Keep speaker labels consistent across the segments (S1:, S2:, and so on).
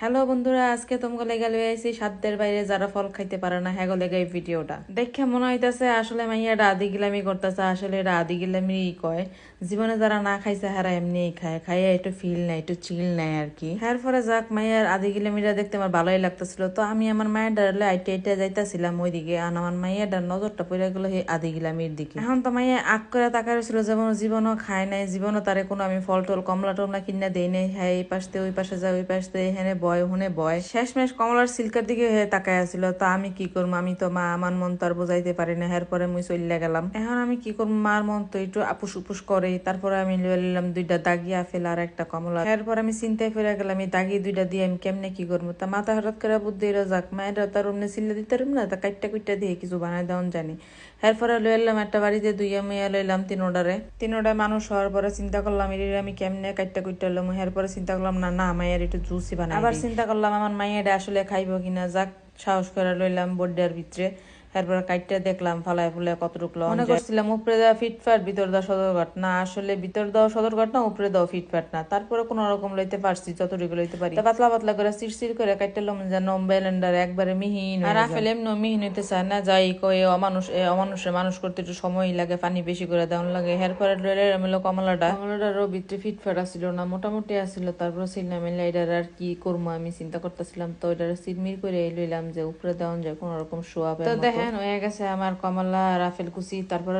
S1: Hello বন্ধুরা, আজকে তোমাকে লেগে লয়ে আইছি সাধ্যের বাইরে যারা ফল খাইতে পারে না হ্যাগো লেগে ভিডিওটা। দেখে মনে হইতাছে আসলে মাইয়া মাইয়াটা আদি গিলামি করতেছে, আসলে এটা আদি গিলামি কয়। জীবনে যারা না খাইছে, হারা এমনিই খায়। খাইয়া একটু ফিল নাই একটু চিল নাই আর কি। এর পরে যাক, মাইয়ার আদি গিলামিটা দেখতে আমার ভালোই লাগতেছিল। তো আমি আমার মায়ের ডারলে আইটে আইটে যাইতাছিলাম ওইদিকে, আর আমার মাইয়ার ডার নজরটা পড়ে গেল সেই আদি গিলামির দিকে। এখন তো মাইয়া আগ করে তাকার ছিল যেমন জীবনও খায় নাই, জীবনও তারে কোনো আমি ফল টল কমলা টমলা কিনা দেই নাই। হ্যাঁ এই পাশতে ওই পাশে যায় ওই পাশতে এখানে বয় ওখানে বয় শেষমেশ কমলার সিল্কের দিকে হয়ে তাকায় আছিল। তো আমি কি করব আমি তো মা আমার মন তো আর বোঝাইতে পারি না। এরপরে মুই চলিয়া গেলাম। এখন আমি কি করব মার মন তো একটু আপুস উপুস করে তারপরে আমি লয়ে নিলাম দুইটা দাগি আপেল আর একটা কমলা। এরপর আমি চিন্তায় ফিরে গেলাম এই দাগি দুইটা দিয়ে আমি কেমনে কি করব তা মাথা হঠাৎ করে বুদ্ধি যাক মায়ের তার অমনে সিল্লা দিতে পারব না। তা কাইটটা কুইটটা দিয়ে কিছু বানাই দেওয়ান জানি। এরপরে লয়ে এলাম একটা বাড়িতে দুইয়া মেয়ে লইলাম তিন অর্ডারে তিন অর্ডার মানুষ হওয়ার পরে চিন্তা করলাম এর আমি কেমনে কাইটটা কুইটটা লম? এরপরে চিন্তা করলাম না না মায়ের একটু জুসি বানাই আবার চিন্তা করলাম আমার মাইয়াটা আসলে খাইবো কিনা যাক সাহস করে লইলাম বোর্ডের ভিতরে। এরপরে কাইটটা দেখলাম ফালায় ফুলে কতটুক মনে করছিলাম উপরে দেওয়া ফিটফাট ভিতর দেওয়া সদরঘাট না আসলে ভিতর দেওয়া সদরঘাট না উপরে দেওয়া ফিটফাট না। তারপরে কোন রকম লইতে পারছি যতটুকু লইতে পারি। পাতলা পাতলা করে চিরচির করে কাইটটা লম যেন ব্যালেন্ডার একবারে মিহিন আর আফেল এমনি মিহিন হইতে চায় না যাই কয়ে অমানুষ এ অমানুষে মানুষ করতে একটু সময় লাগে পানি বেশি করে দেওয়ান লাগে। হেয়ার পরে লইলে মিলো কমলাটা। কমলাটারও ভিতরে ফিটফাট আসছিল না মোটামুটি আসছিল তারপর সিলনা মিলে এটার আর কি করব আমি চিন্তা করতেছিলাম। তো এটার সিরমির করে লইলাম যে উপরে দেওয়ান যায় কোন রকম শোয়া তো দেখেন হয়ে গেছে আমার কমলা, রাফেল কুচি, তারপরে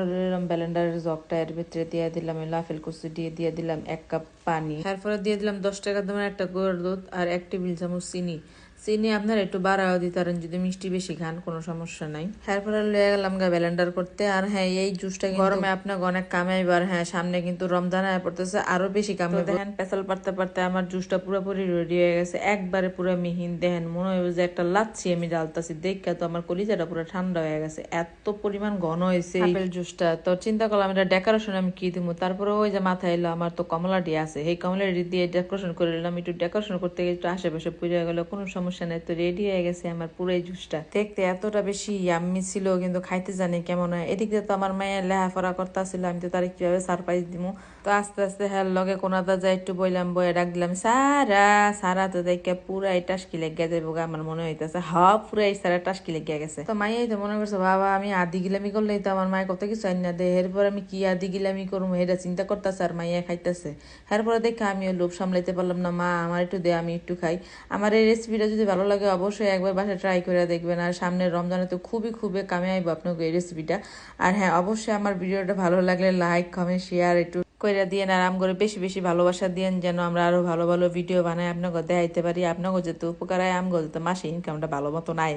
S1: ব্যালেন্ডারের জগটা, এর ভিতরে দিয়ে দিলাম রাফেল কুচি, দিয়ে দিয়ে দিলাম এক কাপ পানি। তারপরে দিয়ে দিলাম দশ টাকা দামের একটা গোড় দুধ আর এক টেবিল চামচ চিনি। চিনি আপনার একটু বাড়াও দিতে পারেন যদি মিষ্টি বেশি খান কোনো সমস্যা নাই। তারপরে লয়ে গেলাম গা ব্যালেন্ডার করতে। আর হ্যাঁ এই জুসটা গরমে আপনাকে অনেক কামাইবার হ্যাঁ সামনে কিন্তু রমজান আয় পড়তেছে আরও বেশি কামে দেখেন পেছাল পারতে পারতে আমার জুসটা পুরোপুরি রেডি হয়ে গেছে। একবারে পুরো মিহিন। দেখেন মনে হয় যে একটা লাচ্ছি আমি ডালতাছি দেখে তো আমার কলিজাটা পুরো ঠান্ডা হয়ে গেছে। এত পরিমাণ ঘন হয়েছে আপেল জুসটা। তো চিন্তা করলাম এটা ডেকোরেশন আমি কি দিব তারপরে ওই যে মাথায় এলো আমার তো কমলাটি আছে। এই কমলাটি দিয়ে ডেকোরেশন করে নিলাম। একটু ডেকোরেশন করতে গিয়ে একটু আশেপাশে পুড়ে গেলো কোনো সমস্যা নেই তো রেডি হয়ে গেছে আমার পুরো এই জুসটা দেখতে এতটা বেশি ইয়াম্মি ছিল, কিন্তু খাইতে জানি কেমন হয়। এদিক দিয়ে তো আমার মায়ের লেহাফড়া করতেছিল, আমি তো তার কীভাবে সারপ্রাইজ দিমু? তো আস্তে আস্তে হ্যাঁ লগে কোনাটা যাই একটু বইলাম বয়ে ডাক দিলাম। সারা সারা তো দেখে পুরাই টাসকি লেগে যাব আমার মনে হইতেছে। হ, পুরাই সারা টাসকি লেগে গেছে। তো মাইয়াই তো মনে করছে, বাবা, আমি আদি গিলামি করলেই তো আমার মায়ের কত কিছু আইন না দেয় এরপর আমি কি আদি গিলামি করব এটা চিন্তা করতেছে আর মাইয়া খাইতেছে। এরপরে দেখে আমি ওই লোভ সামলাইতে পারলাম না, মা, আমার একটু দে, আমি একটু খাই। আমার এই রেসিপিটা ভালো লাগে, অবশ্যই একবার বাসায় ট্রাই করে দেখবেন। আর সামনের রমজানে তো খুবই খুবই কামে আইব আপনাকে এই রেসিপিটা আর হ্যাঁ অবশ্যই আমার ভিডিওটা ভালো লাগলে লাইক কমেন্ট শেয়ার একটু কইরা দিয়েন। আরাম করে বেশি বেশি ভালোবাসা দিয়েন, যেন আমরা আরও ভালো ভালো ভিডিও বানাই আপনাকে দেখাইতে পারি। আপনাকে যেহেতু উপকার হয় আম গো মাসে ইনকামটা ভালো মতো নাই।